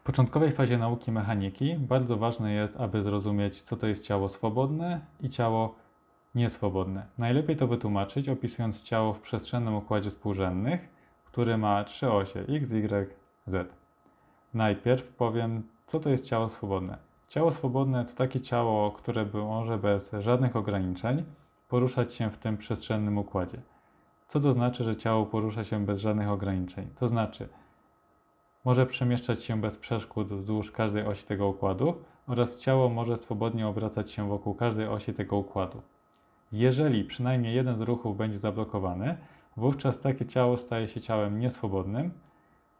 W początkowej fazie nauki mechaniki bardzo ważne jest, aby zrozumieć, co to jest ciało swobodne i ciało nieswobodne. Najlepiej to wytłumaczyć opisując ciało w przestrzennym układzie współrzędnych, który ma trzy osie x, y, z. Najpierw powiem, co to jest ciało swobodne. Ciało swobodne to takie ciało, które może bez żadnych ograniczeń poruszać się w tym przestrzennym układzie. Co to znaczy, że ciało porusza się bez żadnych ograniczeń? To znaczy, może przemieszczać się bez przeszkód wzdłuż każdej osi tego układu oraz ciało może swobodnie obracać się wokół każdej osi tego układu. Jeżeli przynajmniej jeden z ruchów będzie zablokowany, wówczas takie ciało staje się ciałem nieswobodnym,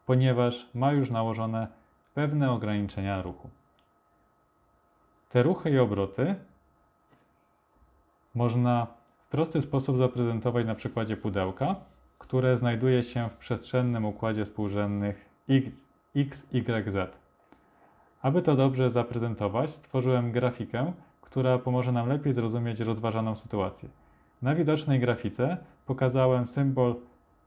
ponieważ ma już nałożone pewne ograniczenia ruchu. Te ruchy i obroty można w prosty sposób zaprezentować na przykładzie pudełka, które znajduje się w przestrzennym układzie współrzędnych x, x, y, z. Aby to dobrze zaprezentować, stworzyłem grafikę, która pomoże nam lepiej zrozumieć rozważaną sytuację. Na widocznej grafice pokazałem symbol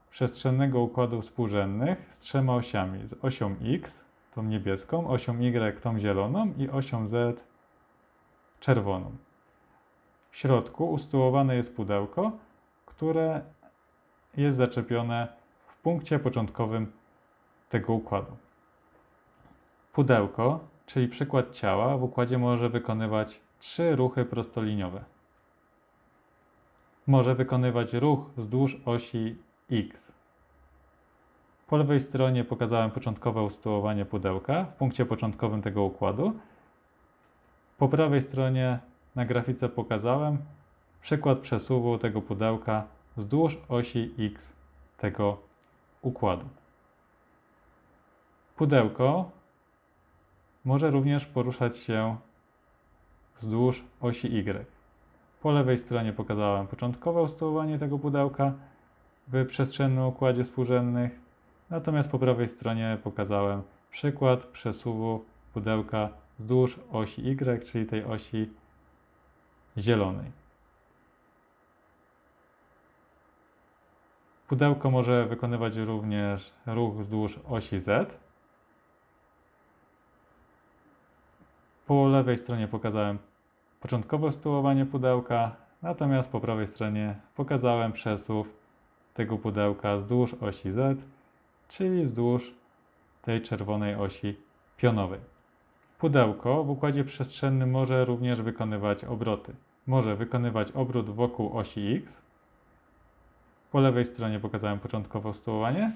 przestrzennego układu współrzędnych z trzema osiami. Z osią x, tą niebieską, osią y, tą zieloną i osią z czerwoną. W środku usytuowane jest pudełko, które jest zaczepione w punkcie początkowym tego układu. Pudełko, czyli przykład ciała, w układzie może wykonywać trzy ruchy prostoliniowe. Może wykonywać ruch wzdłuż osi x. Po lewej stronie pokazałem początkowe usytuowanie pudełka w punkcie początkowym tego układu. Po prawej stronie na grafice pokazałem przykład przesuwu tego pudełka wzdłuż osi x tego układu. Pudełko może również poruszać się wzdłuż osi Y. Po lewej stronie pokazałem początkowe usytuowanie tego pudełka w przestrzennym układzie współrzędnych, natomiast po prawej stronie pokazałem przykład przesuwu pudełka wzdłuż osi Y, czyli tej osi zielonej. Pudełko może wykonywać również ruch wzdłuż osi Z. Po lewej stronie pokazałem początkowe usytuowanie pudełka, natomiast po prawej stronie pokazałem przesuw tego pudełka wzdłuż osi Z, czyli wzdłuż tej czerwonej osi pionowej. Pudełko w układzie przestrzennym może również wykonywać obroty. Może wykonywać obrót wokół osi X. Po lewej stronie pokazałem początkowe usytuowanie,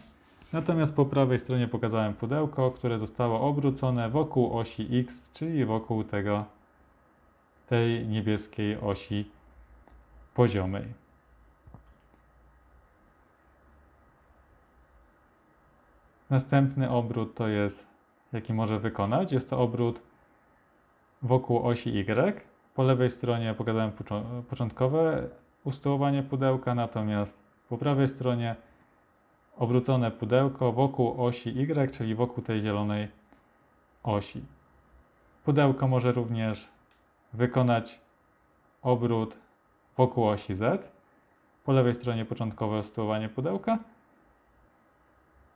Natomiast po prawej stronie pokazałem pudełko, które zostało obrócone wokół osi X, czyli wokół tego, tej niebieskiej osi poziomej. Następny obrót to jest, jaki może wykonać, jest to obrót wokół osi Y. Po lewej stronie pokazałem początkowe usytuowanie pudełka, natomiast po prawej stronie obrócone pudełko wokół osi Y, czyli wokół tej zielonej osi. Pudełko może również wykonać obrót wokół osi Z. Po lewej stronie początkowe usytuowanie pudełka.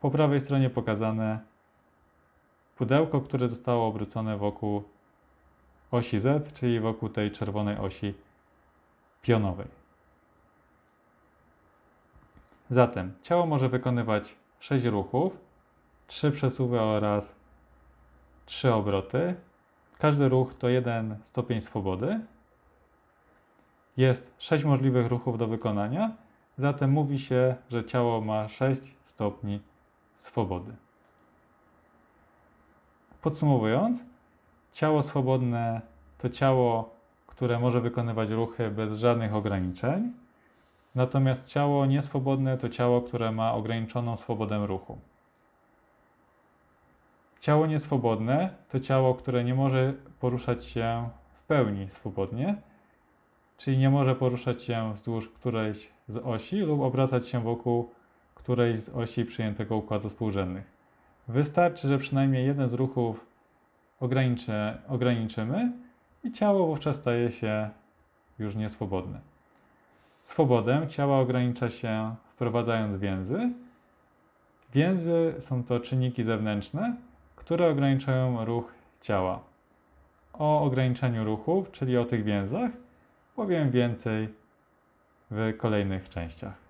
Po prawej stronie pokazane pudełko, które zostało obrócone wokół osi Z, czyli wokół tej czerwonej osi pionowej. Zatem ciało może wykonywać 6 ruchów, 3 przesuwy oraz 3 obroty. Każdy ruch to jeden stopień swobody. Jest 6 możliwych ruchów do wykonania, zatem mówi się, że ciało ma 6 stopni swobody. Podsumowując, ciało swobodne to ciało, które może wykonywać ruchy bez żadnych ograniczeń Natomiast ciało nieswobodne to ciało, które ma ograniczoną swobodę ruchu. Ciało nieswobodne to ciało, które nie może poruszać się w pełni swobodnie, czyli nie może poruszać się wzdłuż którejś z osi lub obracać się wokół którejś z osi przyjętego układu współrzędnych. Wystarczy, że przynajmniej jeden z ruchów ograniczy, ograniczymy i ciało wówczas staje się już nieswobodne. Swobodę ciała ogranicza się wprowadzając więzy. Więzy są to czynniki zewnętrzne, które ograniczają ruch ciała. O ograniczeniu ruchów, czyli o tych więzach, powiem więcej w kolejnych częściach.